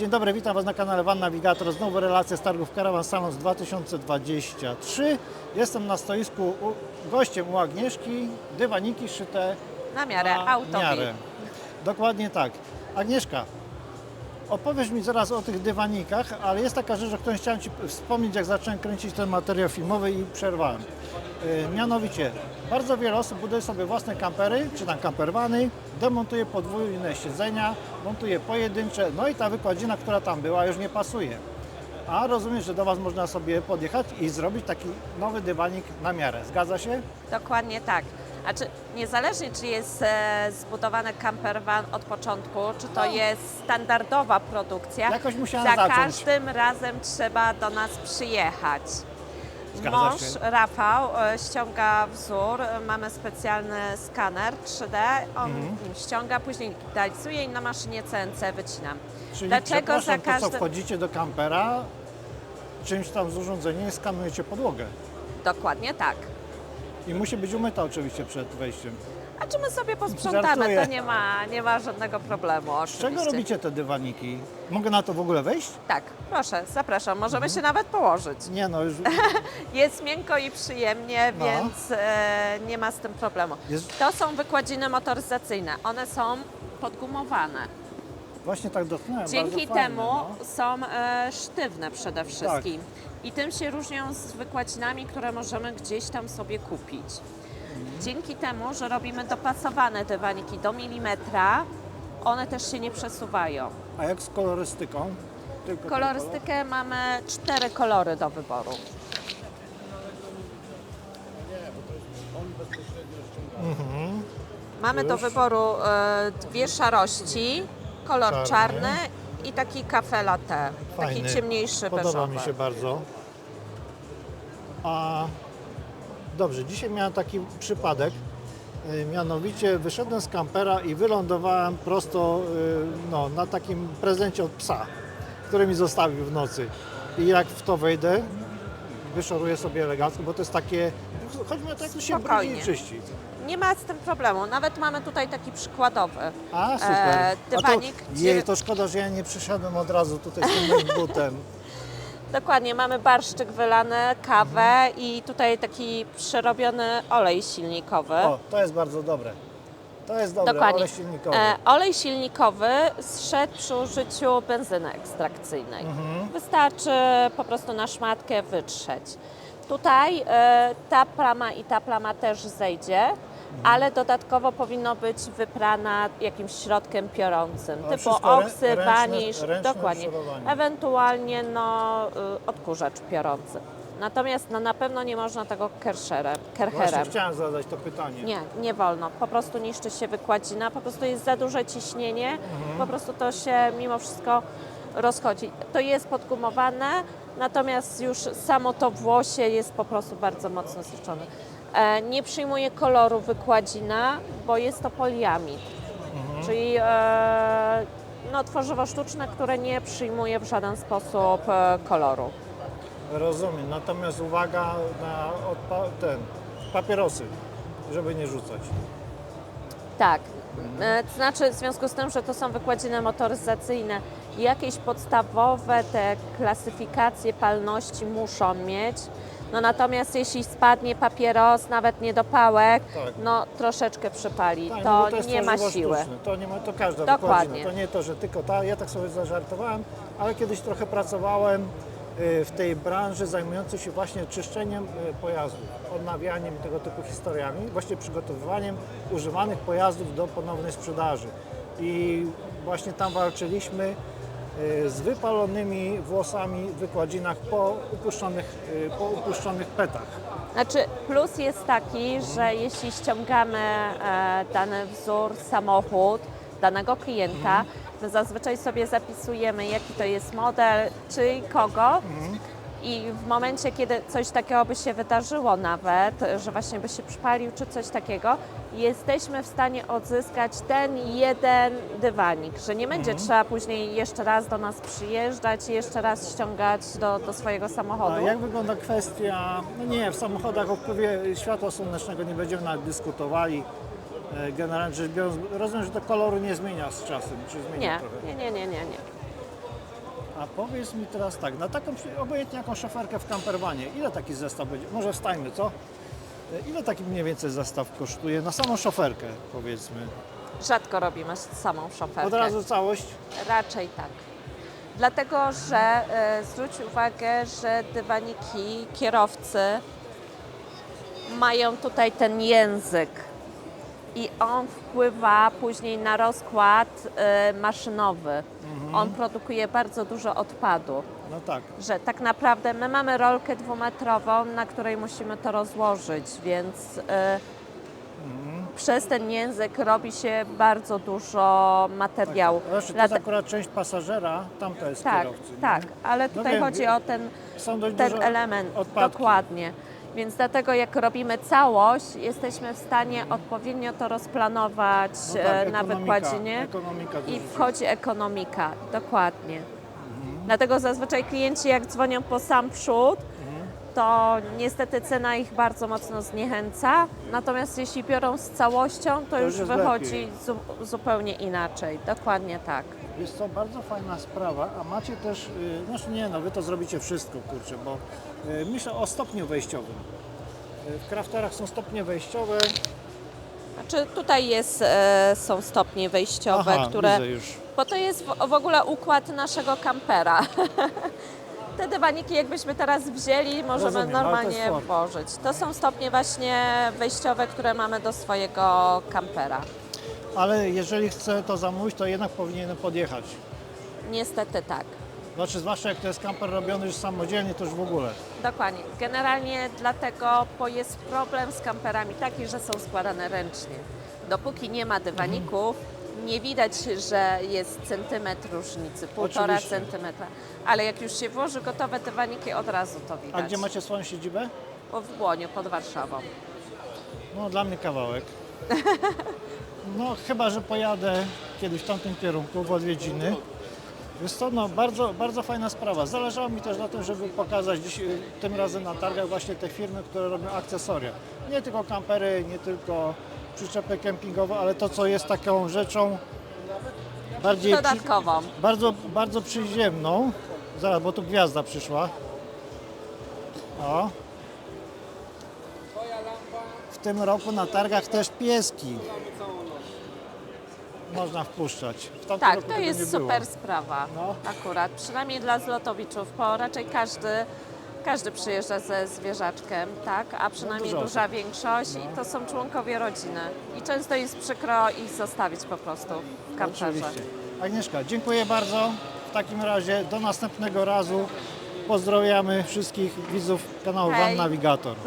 Dzień dobry, witam Was na kanale Van Navigator. Znowu relacja z targów Caravan Salons 2023. Jestem na stoisku u, gościem u Agnieszki. Dywaniki szyte Na miarę na autobi. miarę. Dokładnie tak. Agnieszka, opowiesz mi zaraz o tych dywanikach, ale jest taka rzecz, o której chciałem Ci wspomnieć, jak zacząłem kręcić ten materiał filmowy i przerwałem. Yy, mianowicie, bardzo wiele osób buduje sobie własne kampery, czy tam kamperwany, demontuje podwójne siedzenia, montuje pojedyncze, no i ta wykładzina, która tam była, już nie pasuje. A rozumiem, że do Was można sobie podjechać i zrobić taki nowy dywanik na miarę. Zgadza się? Dokładnie tak. A czy niezależnie czy jest e, zbudowany camper van od początku, czy to No. jest standardowa produkcja, Jakoś musiałam za zacząć. każdym razem trzeba do nas przyjechać. Zgadza Mąż się. Rafał e, ściąga wzór, e, mamy specjalny skaner 3D, on Mhm. ściąga, później digitalizuje i na maszynie CNC wycinam. Czyli Dlaczego za przepraszam, to co każdym... wchodzicie do kampera, czymś tam z urządzeniem i skanujecie podłogę. Dokładnie tak. I musi być umyta oczywiście przed wejściem. A czy my sobie posprzątamy, Żartuję. to nie ma, nie ma żadnego problemu Z oczywiście. czego robicie te dywaniki? Mogę na to w ogóle wejść? Tak, proszę, zapraszam, możemy Mhm. się nawet położyć. Nie no, już Jest miękko i przyjemnie, No. więc e, nie ma z tym problemu. Jest- To są wykładziny motoryzacyjne, one są podgumowane. Właśnie tak dotknąłem. Dzięki fajne, temu no. są e, sztywne przede wszystkim. I tym się różnią z wykładzinami, które możemy gdzieś tam sobie kupić. Dzięki temu, że robimy dopasowane dywaniki do milimetra, one też się nie przesuwają. A jak z kolorystyką? Tylko Kolorystykę mamy cztery kolory do wyboru. Mamy do wyboru e, dwie szarości, kolor Czarny. i taki kafe latte, kolor? taki Fajny. ciemniejszy Podoba beżowy. mi się bardzo. A dobrze, dzisiaj miałem taki przypadek. y, Mianowicie wyszedłem z kampera i wylądowałem prosto y, no, na takim prezencie od psa, który mi zostawił w nocy. I jak w to wejdę, wyszoruję sobie elegancko, bo to jest takie, o to, jak to się brudzi Spokojnie. i czyści. Nie ma z tym problemu, nawet mamy tutaj taki przykładowy. A, super. E, A dywanik, to, gdzie- jej, to szkoda, że ja nie przyszedłem od razu tutaj z tym moim butem. Dokładnie, mamy barszczyk wylany, kawę i tutaj taki przerobiony olej silnikowy. O, to jest bardzo dobre. To jest dobre, Dokładnie. olej silnikowy. E, olej silnikowy zszedł przy użyciu benzyny ekstrakcyjnej. Mhm. Wystarczy po prostu na szmatkę wytrzeć. Tutaj e, ta plama i ta plama też zejdzie, ale dodatkowo powinno być wyprana jakimś środkiem piorącym, A typu wszystko rę- oksy, ręczne- wanisz, ręczne dokładnie. szorowanie. Ewentualnie no, y, odkurzacz piorący. Natomiast no, na pewno nie można tego kerszerem, Właśnie kercherem. chciałem zadać to pytanie. Nie, nie wolno. Po prostu niszczy się wykładzina, po prostu jest za duże ciśnienie, Mhm. po prostu to się mimo wszystko rozchodzi. To jest podgumowane, natomiast już samo to włosie jest po prostu bardzo mocno zniszczone. E, nie przyjmuje koloru wykładzina, bo jest to poliamid, Mhm. czyli e, no, tworzywo sztuczne, które nie przyjmuje w żaden sposób e, koloru. Rozumiem. Natomiast uwaga na odpa- ten, papierosy, żeby nie rzucać. Tak. E, To znaczy w związku z tym, że to są wykładziny motoryzacyjne, jakieś podstawowe te klasyfikacje palności muszą mieć. No natomiast jeśli spadnie papieros, nawet niedopałek, Tak. no troszeczkę przypali. Tak, to, no bo to jest nie ma tworzywo siły. Sztuczne. To, nie ma, to każda Dokładnie. wykładzina. To nie to, że tylko ta. Ja tak sobie zażartowałem, ale kiedyś trochę pracowałem w tej branży zajmującej się właśnie czyszczeniem y, pojazdów, odnawianiem tego typu historiami, właśnie przygotowywaniem używanych pojazdów do ponownej sprzedaży. I właśnie tam walczyliśmy y, z wypalonymi włosami w wykładzinach po upuszczonych, y, po upuszczonych petach. Znaczy plus jest taki, że jeśli ściągamy e, dany wzór, samochód danego klienta, my zazwyczaj sobie zapisujemy jaki to jest model, czy i kogo. I w momencie, kiedy coś takiego by się wydarzyło nawet, że właśnie by się przypalił czy coś takiego, jesteśmy w stanie odzyskać ten jeden dywanik, że nie będzie trzeba później jeszcze raz do nas przyjeżdżać i jeszcze raz ściągać do, do swojego samochodu. A jak wygląda kwestia, no nie, w samochodach o wpływie światła słonecznego nie będziemy nawet dyskutowali. E, Generalnie rzecz biorąc, rozumiem, że to koloru nie zmienia z czasem, czy zmienia Nie, trochę. nie, nie, nie, nie, nie. A powiedz mi teraz tak, na taką, obojętnie jaką szoferkę w camperwanie, ile taki zestaw będzie? Może wstajmy, co? E, Ile taki mniej więcej zestaw kosztuje na samą szoferkę, powiedzmy? Rzadko robimy samą szoferkę. Od razu całość? Raczej tak. Dlatego, że e, zwróć uwagę, że dywaniki kierowcy mają tutaj ten język i on wpływa później na rozkład e, maszynowy. On produkuje bardzo dużo odpadu. No tak. Że tak naprawdę my mamy rolkę dwumetrową, na której musimy to rozłożyć, więc e, przez ten język robi się bardzo dużo materiału. Zresztą to Dlate- jest akurat część pasażera, tamta jest tak, kierowcy. nie? tak, ale No tutaj wiem, chodzi o ten, ten element, odpadki. dokładnie. Więc dlatego jak robimy całość, jesteśmy w stanie odpowiednio to rozplanować No tak, e, na wykładzinie Ekonomika i wchodzi ekonomika, dokładnie. Mhm. Dlatego zazwyczaj klienci jak dzwonią po sam przód, Mhm. to niestety cena ich bardzo mocno zniechęca. Natomiast jeśli biorą z całością, to, już już wychodzi zu, zupełnie inaczej. Dokładnie tak. Jest to bardzo fajna sprawa, a macie też, y, znaczy nie no, wy to zrobicie wszystko, kurczę, bo y, myślę o stopniu wejściowym. Y, W crafterach są stopnie wejściowe, Znaczy tutaj jest, e, są stopnie wejściowe, Aha, które. widzę już. Bo to jest w, w ogóle układ naszego kampera. Te dywaniki, jakbyśmy teraz wzięli, możemy Rozumiem, ale to normalnie jest włożyć. To są stopnie właśnie wejściowe, które mamy do swojego kampera. Ale jeżeli chcę to zamówić, to jednak powinienem podjechać. Niestety tak. Znaczy, zwłaszcza jak to jest kamper robiony już samodzielnie, to już w ogóle. Dokładnie. Generalnie dlatego, bo jest problem z kamperami taki, że są składane ręcznie. Dopóki nie ma dywaników, nie widać, że jest centymetr różnicy, półtora Oczywiście. centymetra. Ale jak już się włoży gotowe dywaniki, od razu to widać. A gdzie macie swoją siedzibę? W Błoniu, pod Warszawą. No dla mnie kawałek. No chyba, że pojadę kiedyś w tamtym kierunku, w odwiedziny. Jest to no, bardzo, bardzo fajna sprawa. Zależało mi też na tym, żeby pokazać dziś, y, tym razem na targach właśnie te firmy, które robią akcesoria. Nie tylko kampery, nie tylko przyczepy kempingowe, ale to, co jest taką rzeczą bardziej przy, Dodatkową. bardzo, bardzo przyziemną. Zaraz, bo tu gwiazda przyszła. O. W tym roku na targach też pieski można wpuszczać. W tamtym Tak, roku to tego jest było. super sprawa. No. Akurat, przynajmniej dla zlotowiczów, bo raczej każdy, każdy przyjeżdża ze zwierzaczkiem, tak? A przynajmniej dużo duża większość i to są członkowie rodziny. I często jest przykro ich zostawić po prostu w kamperze. Oczywiście. Agnieszka, dziękuję bardzo. W takim razie do następnego razu. Pozdrawiamy wszystkich widzów kanału Hej. Van Navigator.